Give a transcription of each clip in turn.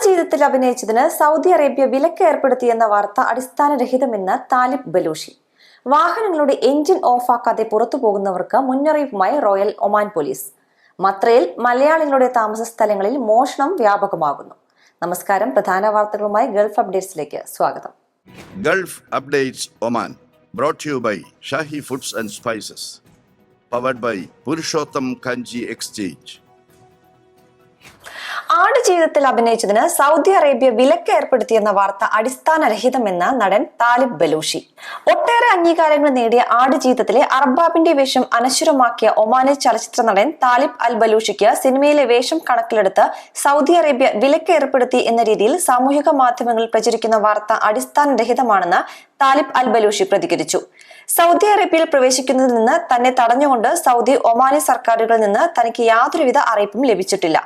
ആടുജീവിതത്തിൽ അഭിനയിച്ചതിന് Saudi Arabia വിലക്ക് ഏർപ്പെടുത്തിയെന്ന വാർത്ത അടിസ്ഥാനരഹിതമെന്ന് താലിബ് ബലൂഷി വാഹനങ്ങളുടെ എഞ്ചിൻ ഓഫാക്കാതെ പുറത്തു പോകുന്നവർക്ക് മുന്നറിയിപ്പുമായി റോയൽ ഒമാൻ പോലീസ്. മത്രയിൽ മലയാളികളുടെ താമസ സ്ഥലങ്ങളിൽ മോഷണം വ്യാപകമാകുന്നു. നമസ്കാരം പ്രധാന വാർത്തകളുമായി ഗൾഫ് അപ്ഡേറ്റ്സിലേക്ക് സ്വാഗതം. Gulf updates Oman brought to you by foods and spices powered by Purushottam Kanji Kanji ആടുജീവിതത്തിൽ അഭിനയിച്ചതിന് സൗദി അറേബ്യ വിലക്ക് ഏർപ്പെടുത്തിയെന്ന വാർത്ത അടിസ്ഥാനരഹിതമെന്ന് നടൻ താലിബ് ബലൂഷി. ഒട്ടേറെ അംഗീകാരങ്ങൾ നേടിയ ആടുജീവിതത്തിലെ അർബാബിന്റെ വേഷം അനശ്വരമാക്കിയ ഒമാനെ ചലച്ചിത്ര നടൻ താലിബ് അൽ ബലൂഷിക്ക് സിനിമയിലെ വേഷം കണക്കിലെടുത്ത് സൗദി അറേബ്യ വിലക്ക് ഏർപ്പെടുത്തി എന്ന രീതിയിൽ സാമൂഹിക മാധ്യമങ്ങളിൽ പ്രചരിക്കുന്ന വാർത്ത അടിസ്ഥാനരഹിതമാണെന്ന് താലിബ് അൽ ബലൂഷി പ്രതികരിച്ചു. സൗദി അറേബ്യയിൽ പ്രവേശിക്കുന്നതിൽ നിന്ന് തന്നെ തടഞ്ഞുകൊണ്ട് സൗദി ഒമാനി സർക്കാരുകളിൽ നിന്ന് തനിക്ക് യാതൊരുവിധ അറിയിപ്പും ലഭിച്ചിട്ടില്ല.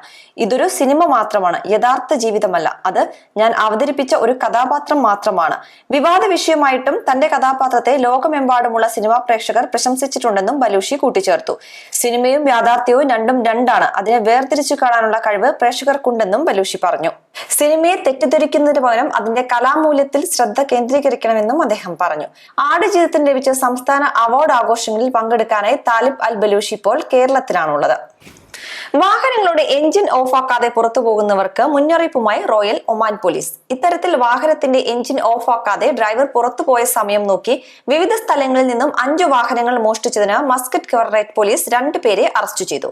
ഇതൊരു സിനിമ മാത്രമാണ് യഥാർത്ഥ ജീവിതമല്ല. അത് ഞാൻ അവതരിപ്പിച്ച ഒരു കഥാപാത്രം മാത്രമാണ്. വിവാദ വിഷയമായിട്ടും തന്റെ കഥാപാത്രത്തെ ലോകമെമ്പാടുമുള്ള സിനിമാ പ്രേക്ഷകർ പ്രശംസിച്ചിട്ടുണ്ടെന്നും ബലൂഷി കൂട്ടിച്ചേർത്തു. സിനിമയും യാഥാർത്ഥ്യവും രണ്ടും രണ്ടാണ്. അതിനെ വേർതിരിച്ചു കാണാനുള്ള കഴിവ് പ്രേക്ഷകർക്കുണ്ടെന്നും ബലൂഷി പറഞ്ഞു. സിനിമയെ തെറ്റിദ്ധരിക്കുന്നതിന് പകരം അതിന്റെ കലാമൂല്യത്തിൽ ശ്രദ്ധ കേന്ദ്രീകരിക്കണമെന്നും അദ്ദേഹം പറഞ്ഞു. ആടുജീവിതത്തിന് ലഭിച്ച സംസ്ഥാന അവാർഡ് ആഘോഷങ്ങളിൽ പങ്കെടുക്കാനായി താലിബ് അൽ ബലൂഷി ഇപ്പോൾ കേരളത്തിലാണുള്ളത്. വാഹനങ്ങളുടെ എഞ്ചിൻ ഓഫാക്കാതെ പുറത്തു പോകുന്നവർക്ക് മുന്നറിയിപ്പുമായി റോയൽ ഒമാൻ പോലീസ്. ഇത്തരത്തിൽ വാഹനത്തിന്റെ എഞ്ചിൻ ഓഫാക്കാതെ ഡ്രൈവർ പുറത്തുപോയ സമയം നോക്കി വിവിധ സ്ഥലങ്ങളിൽ നിന്നും അഞ്ചു വാഹനങ്ങൾ മോഷ്ടിച്ചതിന് മസ്കറ്റ് ഗവർണറേറ്റ് പോലീസ് രണ്ടുപേരെ അറസ്റ്റ് ചെയ്തു.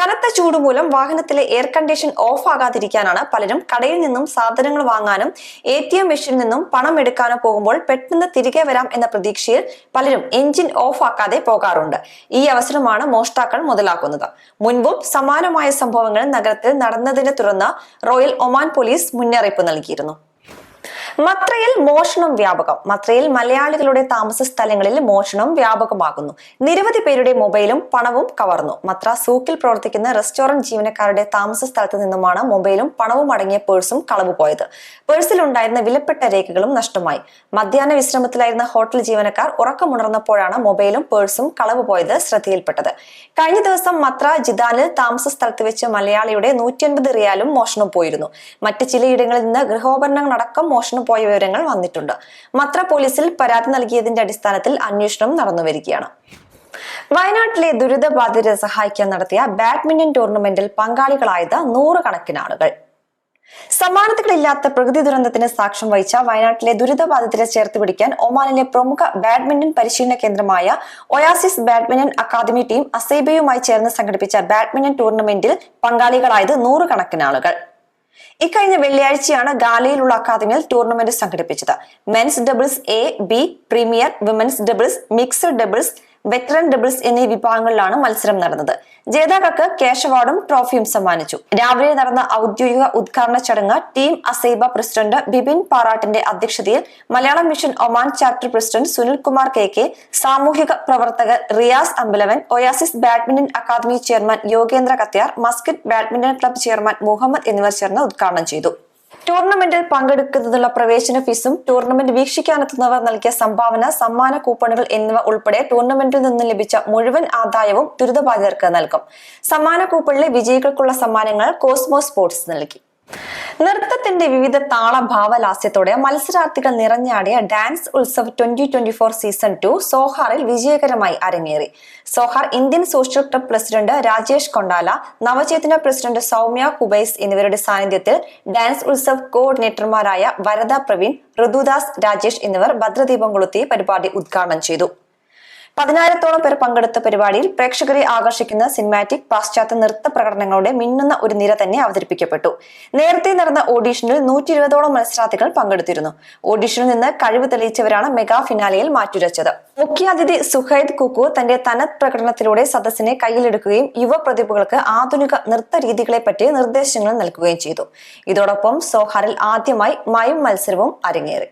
കനത്ത ചൂടുമൂലം വാഹനത്തിലെ എയർ കണ്ടീഷൻ ഓഫ് ആകാതിരിക്കാനാണ് പലരും കടയിൽ നിന്നും സാധനങ്ങൾ വാങ്ങാനും എ ടി എം മെഷീനിൽ നിന്നും പണം എടുക്കാനോ പോകുമ്പോൾ പെട്ടെന്ന് തിരികെ വരാം എന്ന പ്രതീക്ഷയിൽ പലരും എഞ്ചിൻ ഓഫ് ആക്കാതെ പോകാറുണ്ട്. ഈ അവസരമാണ് മോഷ്ടാക്കൾ മുതലാക്കുന്നത്. മുൻപും സമാനമായ സംഭവങ്ങൾ നഗരത്തിൽ നടന്നതിനെ തുടർന്ന് റോയൽ ഒമാൻ പോലീസ് മുന്നറിയിപ്പ് നൽകിയിരുന്നു. മത്രയിൽ മോഷണം വ്യാപകം. മത്രയിൽ മലയാളികളുടെ താമസ സ്ഥലങ്ങളിൽ മോഷണം വ്യാപകമാകുന്നു. നിരവധി പേരുടെ മൊബൈലും പണവും കവർന്നു. മത്ര സൂക്കിൽ പ്രവർത്തിക്കുന്ന റെസ്റ്റോറന്റ് ജീവനക്കാരുടെ താമസ സ്ഥലത്ത് നിന്നുമാണ് മൊബൈലും പണവും അടങ്ങിയ പേഴ്സും കളവ് പോയത് പേഴ്സിലുണ്ടായിരുന്ന വിലപ്പെട്ട രേഖകളും നഷ്ടമായി. മധ്യാഹ്ന വിശ്രമത്തിലായിരുന്ന ഹോട്ടൽ ജീവനക്കാർ ഉറക്കമുണർന്നപ്പോഴാണ് മൊബൈലും പേഴ്സും കളവ് പോയത് ശ്രദ്ധയിൽപ്പെട്ടത്. കഴിഞ്ഞ ദിവസം മത്ര ജിദാനിൽ താമസ സ്ഥലത്ത് വെച്ച് മലയാളിയുടെ നൂറ്റി റിയാലും മോഷണം പോയിരുന്നു. മറ്റ് ചിലയിടങ്ങളിൽ നിന്ന് ഗൃഹോപകരണങ്ങളടക്കം മോഷണം പോയ വിവരങ്ങൾ വന്നിട്ടുണ്ട്. മത്ര പോലീസിൽ പരാതി നൽകിയതിന്റെ അടിസ്ഥാനത്തിൽ അന്വേഷണം നടന്നുവരികയാണ് വയനാട്ടിലെ ദുരിതബാധിതരെ സഹായിക്കാൻ നടത്തിയ ബാഡ്മിന്റൺ ടൂർണമെന്റിൽ പങ്കാളികളായത് നൂറുകണക്കിന് ആളുകൾ. സമാനതകളില്ലാത്ത പ്രകൃതി ദുരന്തത്തിന് സാക്ഷ്യം വഹിച്ച വയനാട്ടിലെ ദുരിതബാധിതരെ ചേർത്ത് പിടിക്കാൻ ഒമാനിലെ പ്രമുഖ ബാഡ്മിന്റൺ പരിശീലന കേന്ദ്രമായ ഒയാസിസ് ബാഡ്മിന്റൺ അക്കാദമി ടീം അസൈബയുമായി ചേർന്ന് സംഘടിപ്പിച്ച ബാഡ്മിന്റൺ ടൂർണമെന്റിൽ പങ്കാളികളായത് നൂറുകണക്കിന് ആളുകൾ. ഇക്കഴിഞ്ഞ വെള്ളിയാഴ്ചയാണ് ഗാലയിലുള്ള അക്കാദമിയിൽ ടൂർണമെന്റ് സംഘടിപ്പിച്ചത്. Men's doubles A B premier women's doubles mixed doubles veteran doubles എന്നീ വിഭാഗങ്ങളിലാണ് മത്സരം നടന്നത്. ജേതാക്കൾക്ക് ക്യാഷ് അവാർഡും ട്രോഫിയും സമ്മാനിച്ചു. രാവിലെ നടന്ന ഔദ്യോഗിക ഉദ്ഘാടന ചടങ്ങ് ടീം അസൈബ പ്രസിഡന്റ് ബിപിൻ പാറാട്ടിന്റെ അധ്യക്ഷതയിൽ Malayalam mission Oman chapter president Sunil Kumar K K സാമൂഹിക പ്രവർത്തകർ Riyas Ambalavan Oasis badminton academy chairman Yogendra Katyar Muscat badminton club chairman Muhammad എന്നിവർ ചേർന്ന് ഉദ്ഘാടനം ചെയ്തു. ടൂർണമെന്റിൽ പങ്കെടുക്കുന്നതിനുള്ള പ്രവേശന ഫീസും ടൂർണമെന്റ് വീക്ഷിക്കാനെത്തുന്നവർ നൽകിയ സംഭാവന സമ്മാന കൂപ്പണുകൾ എന്നിവ ഉൾപ്പെടെ ടൂർണമെന്റിൽ നിന്ന് ലഭിച്ച മുഴുവൻ ആദായവും ദുരിതബാധിതർക്ക് നൽകും. സമ്മാന കൂപ്പണിലെ വിജയികൾക്കുള്ള സമ്മാനങ്ങൾ കോസ്മോ സ്പോർട്സ് നൽകി. നൃത്തത്തിന്റെ വിവിധ താള ഭാവലാസ്യത്തോടെ മത്സരാർത്ഥികൾ നിറഞ്ഞാടിയ dance Utsav twenty twenty four season two സോഹാറിൽ വിജയകരമായി അരങ്ങേറി. Sohar Indian social club president Rajesh Kondala Navachetana president Saumya Kubais എന്നിവരുടെ സാന്നിധ്യത്തിൽ ഡാൻസ് ഉത്സവ് കോർഡിനേറ്റർമാരായ വരദ പ്രവീൺ ഋതുദാസ് രാജേഷ് എന്നിവർ ഭദ്രദീപം കൊളുത്തി പരിപാടി ഉദ്ഘാടനം ചെയ്തു. പതിനായിരത്തോളം പേർ പങ്കെടുത്ത പരിപാടിയിൽ പ്രേക്ഷകരെ ആകർഷിക്കുന്ന സിനിമാറ്റിക് പാശ്ചാത്യ നൃത്ത പ്രകടനങ്ങളുടെ മിന്നുന്ന ഒരു നിര തന്നെ അവതരിപ്പിക്കപ്പെട്ടു. നേരത്തെ നടന്ന ഓഡീഷനിൽ നൂറ്റി ഇരുപതോളം മത്സരാർത്ഥികൾ പങ്കെടുത്തിരുന്നു. ഓഡീഷനിൽ നിന്ന് കഴിവ് തെളിയിച്ചവരാണ് മെഗാ ഫിനാലിയിൽ മാറ്റുരച്ചത്. മുഖ്യാതിഥി സുഹൈദ് കുക്കു തന്റെ തനത് പ്രകടനത്തിലൂടെ സദസ്സിനെ കയ്യിലെടുക്കുകയും യുവ പ്രതിഭകൾക്ക് ആധുനിക നൃത്ത രീതികളെ പറ്റി നിർദ്ദേശങ്ങൾ നൽകുകയും ചെയ്തു. ഇതോടൊപ്പം സോഹാറിൽ ആദ്യമായി മയം മത്സരവും അരങ്ങേറി.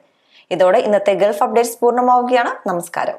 ഇതോടെ ഇന്നത്തെ ഗൾഫ് അപ്ഡേറ്റ്സ് പൂർണമാവുകയാണ്. നമസ്കാരം.